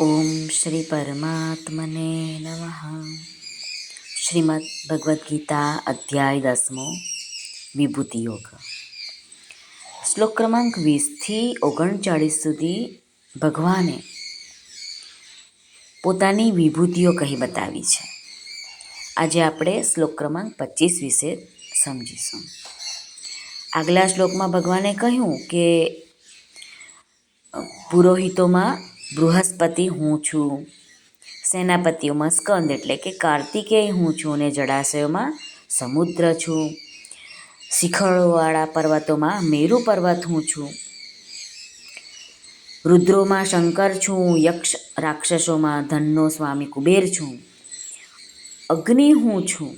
ઓમ શ્રી પરમાત્મને નમઃ. શ્રીમદ ભગવદ્ ગીતા અધ્યાય દસમો, વિભૂતિ યોગ. શ્લોક ક્રમાંક વીસથી ઓગણચાળીસ સુધી ભગવાને પોતાની વિભૂતિઓ કહી બતાવી છે. આજે આપણે શ્લોક ક્રમાંક પચીસ વિશે સમજીશું. આગલા શ્લોકમાં ભગવાને કહ્યું કે, પુરોહિતોમાં બૃહસ્પતિ હું છું. સેનાપતિઓમાં સ્કંદ એટલે કે કાર્તિકેય હું છું અને જળાશયોમાં સમુદ્ર છું. શિખરોવાળા પર્વતોમાં મેરુ પર્વત હું છું. રુદ્રોમાં શંકર છું, યક્ષ રાક્ષસોમાં ધનનો સ્વામી કુબેર છું. અગ્નિ હું છું.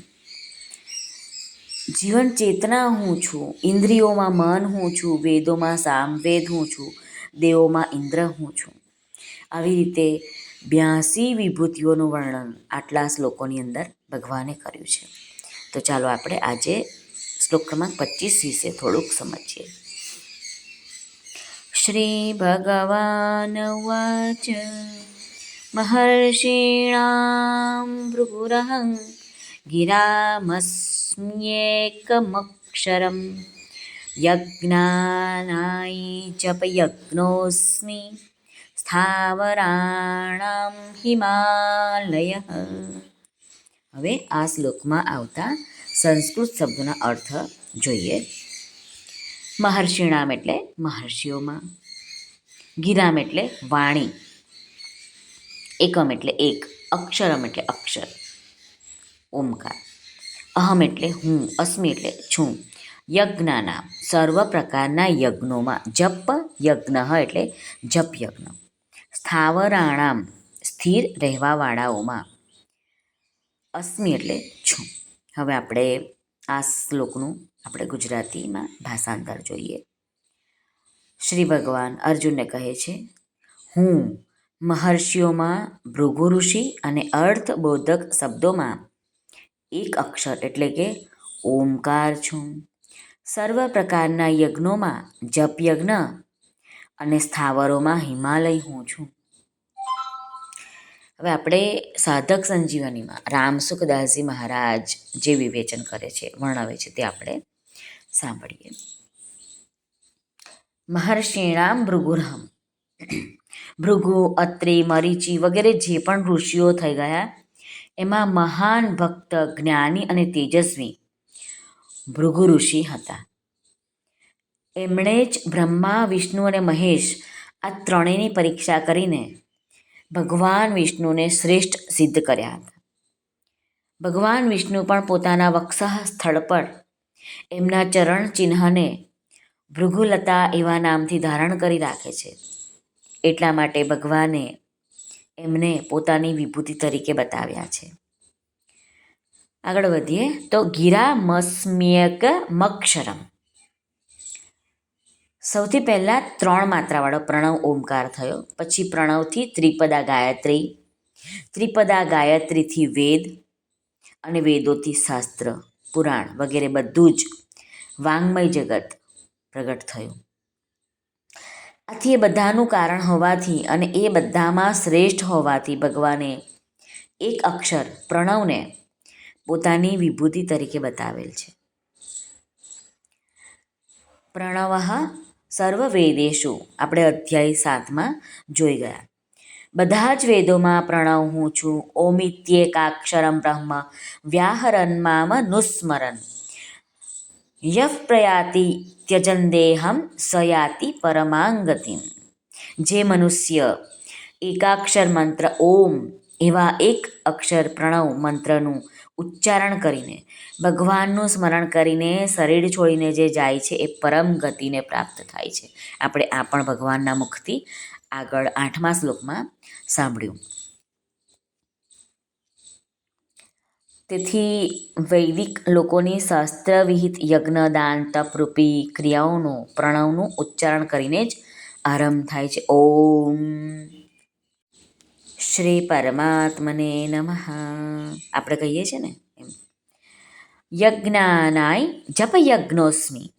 જીવન ચેતના હું છું. ઇન્દ્રિયોમાં મન હું છું. વેદોમાં સામવેદ હું છું. દેવોમાં ઇન્દ્ર હું છું. આવી રીતે બ્યાસી વિભૂતિઓનું વર્ણન આટલા શ્લોકોની અંદર ભગવાને કર્યું છે. તો ચાલો આપણે આજે શ્લોક ક્રમાંક પચીસ વિશે થોડુંક સમજીએ. શ્રી ભગવાન વાચ મહર્ષિણામ ભૃગુરહં ગિરામસ્મ્યેકમક્ષરમ યજ્ઞાનાય જપયજ્ઞોસ્મિ સ્થાવરાણામ હિમાલય. હવે આ શ્લોકમાં આવતા સંસ્કૃત શબ્દોના અર્થ જોઈએ. મહર્ષિણામ એટલે મહર્ષિઓમાં. ગિરામ એટલે વાણી. એકમ એટલે એક. અક્ષરમ એટલે અક્ષર. ઓમકાર. અહમ એટલે હું. અસ્મિ એટલે છું. યજ્ઞના સર્વ પ્રકારના યજ્ઞોમાં જપ યજ્ઞ એટલે જપ યજ્ઞ. સ્થાવરાણામ સ્થિર રહેવાવાળાઓમાં અસ્મિ એટલે છું. હવે આપણે આ શ્લોકનું આપણે ગુજરાતીમાં ભાષાંતર જોઈએ. શ્રી ભગવાન અર્જુનને કહે છે, હું મહર્ષિઓમાં ભૃગુ ઋષિ અને અર્થબોધક શબ્દોમાં એક અક્ષર એટલે કે ઓમકાર છું. સર્વ પ્રકારના યજ્ઞોમાં જપ યજ્ઞ અને સ્થાવરોમાં હિમાલય હું છું. હવે આપણે સાધક સંજીવનીમાં રામ સુખદાસજી મહારાજ જે વિવેચન કરે છે, વર્ણવે છે તે આપણે સાંભળીએ. મહર્ષિણામ ભૃગુરહમ. ભૃગુ, અત્રિ, મરીચી વગેરે જે પણ ઋષિઓ થઈ ગયા, એમાં મહાન ભક્ત, જ્ઞાની અને તેજસ્વી ભૃગુ ઋષિ હતા. એમણે જ બ્રહ્મા, વિષ્ણુ અને મહેશ આ ત્રણેયની પરીક્ષા કરીને ભગવાન વિષ્ણુને શ્રેષ્ઠ સિદ્ધ કર્યા હતા. ભગવાન વિષ્ણુ પણ પોતાના વક્ષહ સ્થળ પર એમના ચરણ ચિહ્નને ભૃગુલતા એવા નામથી ધારણ કરી રાખે છે. એટલા માટે ભગવાને એમને પોતાની વિભૂતિ તરીકે બતાવ્યા છે. આગળ વધીએ તો ગિરા મસ્મ્યક મક્ષરમ. સૌથી પહેલાં ત્રણ માત્રાવાળો પ્રણવ ઓમકાર થયો. પછી પ્રણવથી ત્રિપદા ગાયત્રી, ત્રિપદા ગાયત્રીથી વેદ અને વેદોથી શાસ્ત્ર, પુરાણ વગેરે બધું જ વાંગમય જગત પ્રગટ થયું. આથી એ બધાનું કારણ હોવાથી અને એ બધામાં શ્રેષ્ઠ હોવાથી ભગવાને એક અક્ષર પ્રણવને પોતાની વિભૂતિ તરીકે બતાવેલ છે. પ્રણવ સર્વ વેદેશુ આપણે અધ્યાય સાતમાં જોઈ ગયા. બધા જ વેદોમાં પ્રણવ હું છું. ઓમિત્યેકાક્ષરમ બ્રહ્મ. વ્યાહરન્મામ નુસ્મરન. યફ પ્રયાતિ ત્યજન દેહમ સયાતિ પરમાંગતિમ. જે મનુષ્ય એકાક્ષર મંત્ર ઓમ એવા એક અક્ષર પ્રણવ મંત્રનું ઉચ્ચારણ કરીને, ભગવાનનું સ્મરણ કરીને શરીર છોડીને જે જાય છે એ પરમ ગતિને પ્રાપ્ત થાય છે. આપણે આ પણ ભગવાનના મુખથી આગળ આઠમા શ્લોકમાં સાંભળ્યું. તેથી વૈદિક લોકોની શાસ્ત્રવિહિત યજ્ઞ દાન તપરૂપી ક્રિયાઓનું, પ્રણવનું ઉચ્ચારણ કરીને જ આરંભ થાય છે. ઓમ. શ્રી પરમાત્મને નમઃ આપણે કહીએ છીએ ને એમ. યજ્ઞાનાય જપ યજ્ઞોસ્મી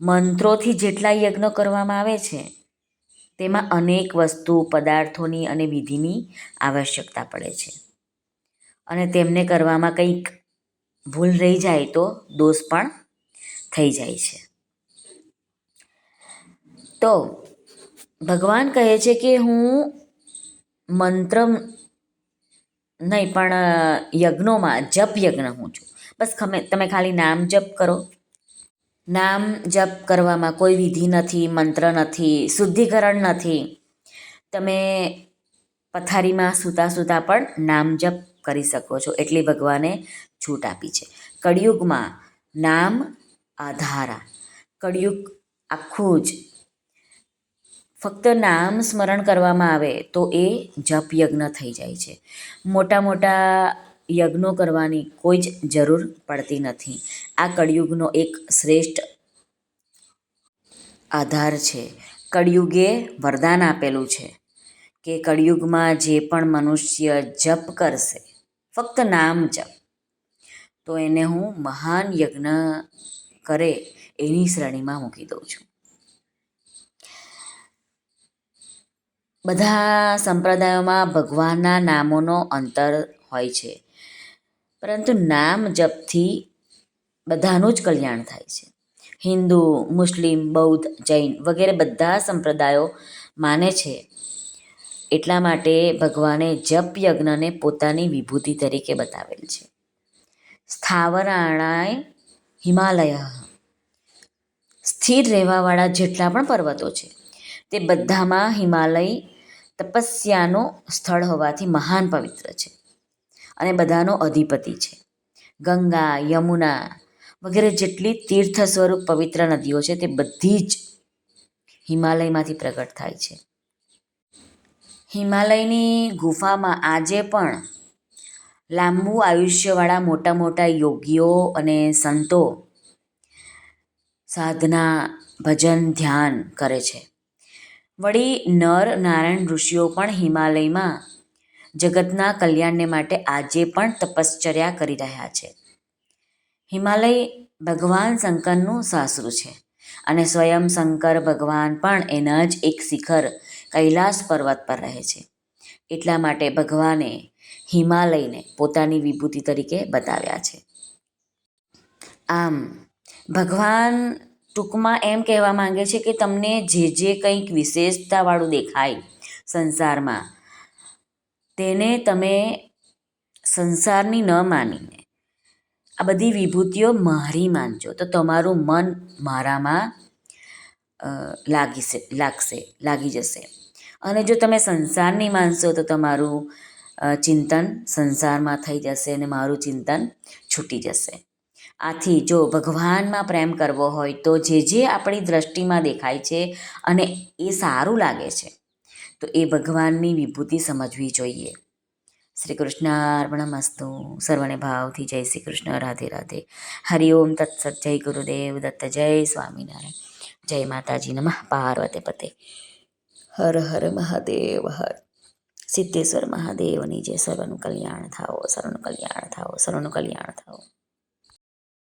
મંત્રોથી જેટલા યજ્ઞો કરવામાં આવે છે, તેમાં અનેક વસ્તુ, પદાર્થોની અને વિધિની આવશ્યકતા પડે છે. અને તેમને કરવામાં કંઈક ભૂલ રહી જાય તો દોષ પણ થઈ જાય છે. તો ભગવાન કહે છે કે હું મંત્ર નહીં, પણ યજ્ઞોમાં જપ યજ્ઞ હું છું. બસ તમે તમે ખાલી નામ જપ કરો. નામ જપ કરવામાં કોઈ વિધિ નથી, મંત્ર નથી, શુદ્ધિકરણ નથી. તમે પથારીમાં સૂતા સૂતા પણ નામ જપ કરી શકો છો. એટલી ભગવાને છૂટ આપી છે. કળિયુગમાં નામ આધારા. કળિયુગ આખું જ ફક્ત નામ સ્મરણ કરવામાં આવે તો એ જપ યજ્ઞ થઈ જાય છે. મોટા મોટા યજ્ઞો કરવાની કોઈ જ જરૂર પડતી નથી. આ કળિયુગનો એક શ્રેષ્ઠ આધાર છે. કળિયુગે વરદાન આપેલું છે કે કળિયુગમાં જે પણ મનુષ્ય જપ કરશે, ફક્ત નામ જપ, તો એને હું મહાન યજ્ઞ કરે એની શ્રેણીમાં મૂકી દઉં છું. બધા સંપ્રદાયોમાં ભગવાનના નામોનો અંતર હોય છે. પરંતુ નામ જપથી બધાનું જ કલ્યાણ થાય છે. હિન્દુ, મુસ્લિમ, બૌદ્ધ, જૈન વગેરે બધા સંપ્રદાયો માને છે. એટલા માટે ભગવાને જપ યજ્ઞને પોતાની વિભૂતિ તરીકે બતાવેલ છે. સ્થાવરાણાય હિમાલય. સ્થિર રહેવાવાળા જેટલા પણ પર્વતો છે, તે બધામાં હિમાલય તપસ્યાનું સ્થળ હોવાથી મહાન પવિત્ર છે અને બધાનો અધિપતિ છે. ગંગા, યમુના વગેરે જેટલી તીર્થ સ્વરૂપ પવિત્ર નદીઓ છે તે બધી જ હિમાલયમાંથી પ્રગટ થાય છે. હિમાલયની ગુફામાં આજે પણ લાંબુ આયુષ્યવાળા મોટા મોટા યોગીઓ અને સંતો સાધના, ભજન, ધ્યાન કરે છે. વળી નર નારાયણ ઋષિઓ પણ હિમાલયમાં જગતના કલ્યાણને માટે આજે પણ તપશ્ચર્યા કરી રહ્યા છે. હિમાલય ભગવાન શંકરનું સાસરું છે અને સ્વયં શંકર ભગવાન પણ એના જ એક શિખર કૈલાસ પર્વત પર રહે છે. એટલા માટે ભગવાને હિમાલયને પોતાની વિભૂતિ તરીકે બતાવ્યા છે. આમ ભગવાન ટૂંકમાં એમ કહેવા માંગે છે કે તમને જે જે કંઈક વિશેષતાવાળું દેખાય સંસારમાં, તેને તમે સંસારની ન માનીને, આ બધી વિભૂતિઓ મારી માનજો. તો તમારું મન મારામાં લાગી લાગશે લાગી જશે. અને જો તમે સંસારની માનશો તો તમારું ચિંતન સંસારમાં થઈ જશે અને મારું ચિંતન છૂટી જશે. આથી જો ભગવાનમાં પ્રેમ કરવો હોય તો જે જે આપણી દ્રષ્ટિમાં દેખાય છે અને એ સારું લાગે છે, તો એ ભગવાનની વિભૂતિ સમજવી જોઈએ. શ્રી કૃષ્ણ અર્પણમસ્તુ. સર્વને ભાવથી જય શ્રી કૃષ્ણ. રાધે રાધે. હરિ ઓમ તત્સત. જય ગુરુદેવ દત્ત. જય સ્વામિનારાયણ. જય માતાજી નમઃ. પાર્વતે પતે. હર હર મહાદેવ હર. સિદ્ધેશ્વર મહાદેવની જય સર્વનું કલ્યાણ થાઓ સર્વનું કલ્યાણ થાઓ સર્વનું કલ્યાણ થાઓ.